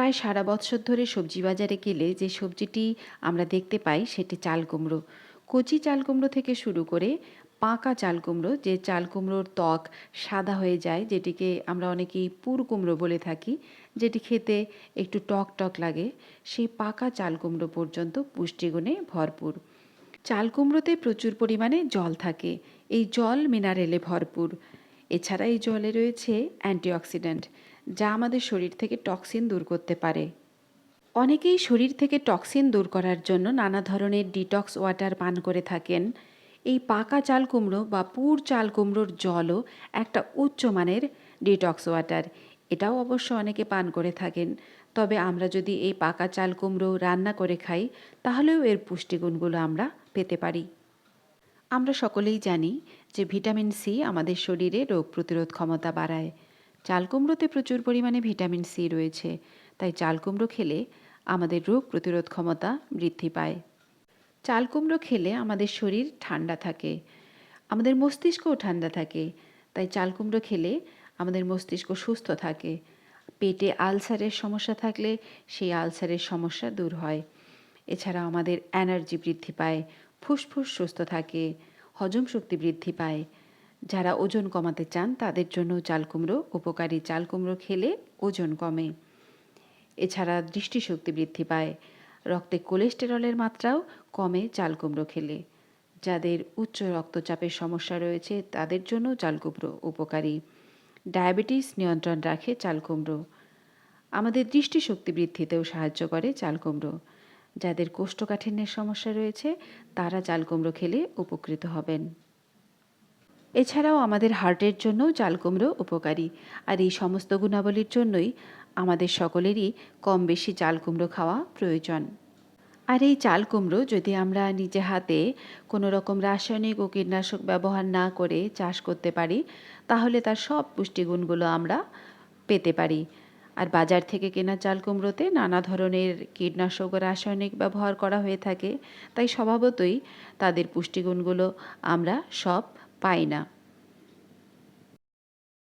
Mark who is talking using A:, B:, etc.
A: প্রায় সারা বছর ধরে সবজি বাজারে গেলে যে সবজিটি আমরা দেখতে পাই সেটি চাল কুমড়ো। কচি চাল কুমড়ো থেকে শুরু করে পাকা চাল কুমড়ো, যে চাল কুমড়োর ত্বক সাদা হয়ে যায়, যেটিকে আমরা অনেকেই পুর কুমড়ো বলে থাকি, যেটি খেতে একটু টক টক লাগে, সেই পাকা চাল কুমড়ো পর্যন্ত পুষ্টিগুণে ভরপুর। চাল কুমড়োতে প্রচুর পরিমাণে জল থাকে। এই জল মিনারেলে ভরপুর। এছাড়া এই জলে রয়েছে অ্যান্টিঅক্সিডেন্ট, যা আমাদের শরীর থেকে টক্সিন দূর করতে পারে। অনেকেই শরীর থেকে টক্সিন দূর করার জন্য নানা ধরনের ডিটক্স ওয়াটার পান করে থাকেন। এই পাকা চাল কুমড়ো বা পুর চাল কুমড়োর জলও একটা উচ্চমানের ডিটক্স ওয়াটার, এটাও অবশ্য অনেকে পান করে থাকেন। তবে আমরা যদি এই পাকা চাল কুমড়ো রান্না করে খাই, তাহলেও এর পুষ্টিগুণগুলো আমরা পেতে পারি। আমরা সকলেই জানি যে ভিটামিন সি আমাদের শরীরে রোগ প্রতিরোধ ক্ষমতা বাড়ায়। চাল কুমড়োতে প্রচুর পরিমাণে ভিটামিন সি রয়েছে, তাই চাল কুমড়ো খেলে আমাদের রোগ প্রতিরোধ ক্ষমতা বৃদ্ধি পায়। চাল কুমড়ো খেলে আমাদের শরীর ঠান্ডা থাকে, আমাদের মস্তিষ্কও ঠান্ডা থাকে, তাই চাল কুমড়ো খেলে আমাদের মস্তিষ্ক সুস্থ থাকে। পেটে আলসারের সমস্যা থাকলে সেই আলসারের সমস্যা দূর হয়। এছাড়া আমাদের এনার্জি বৃদ্ধি পায়, ফুসফুস সুস্থ থাকে, হজম শক্তি বৃদ্ধি পায়। যারা ওজন কমাতে চান, তাদের জন্য চাল কুমড়ো, উপকারী চাল কুমড়ো খেলে ওজন কমে। এছাড়া দৃষ্টিশক্তি বৃদ্ধি পায়, রক্তে কোলেস্টেরলের মাত্রাও কমে চাল কুমড়ো খেলে। যাদের উচ্চ রক্তচাপের সমস্যা রয়েছে, তাদের জন্য চাল কুমড়ো উপকারী। ডায়াবেটিস নিয়ন্ত্রণ রাখে চাল কুমড়ো। আমাদের দৃষ্টিশক্তি বৃদ্ধিতেও সাহায্য করে চাল কুমড়ো। যাদের কোষ্ঠকাঠিন্যের সমস্যা রয়েছে, তারা চাল কুমড়ো খেলে উপকৃত হবেন। এছাড়াও আমাদের হার্টের জন্য চাল কুমড়ো উপকারী। আর এই সমস্ত গুণাবলীর জন্যই আমাদের সকলেরই কম বেশি চাল কুমড়ো খাওয়া প্রয়োজন। আর এই চাল কুমড়ো যদি আমরা নিজে হাতে কোনো রকম রাসায়নিক ও কীটনাশক ব্যবহার না করে চাষ করতে পারি, তাহলে তার সব পুষ্টিগুণগুলো আমরা পেতে পারি। আর বাজার থেকে কেনা চাল কুমড়োতে নানা ধরনের কীটনাশক ও রাসায়নিক ব্যবহার করা হয়ে থাকে। তাই স্বভাবতই তাদের পুষ্টিগুণগুলো আমরা সব পাই না।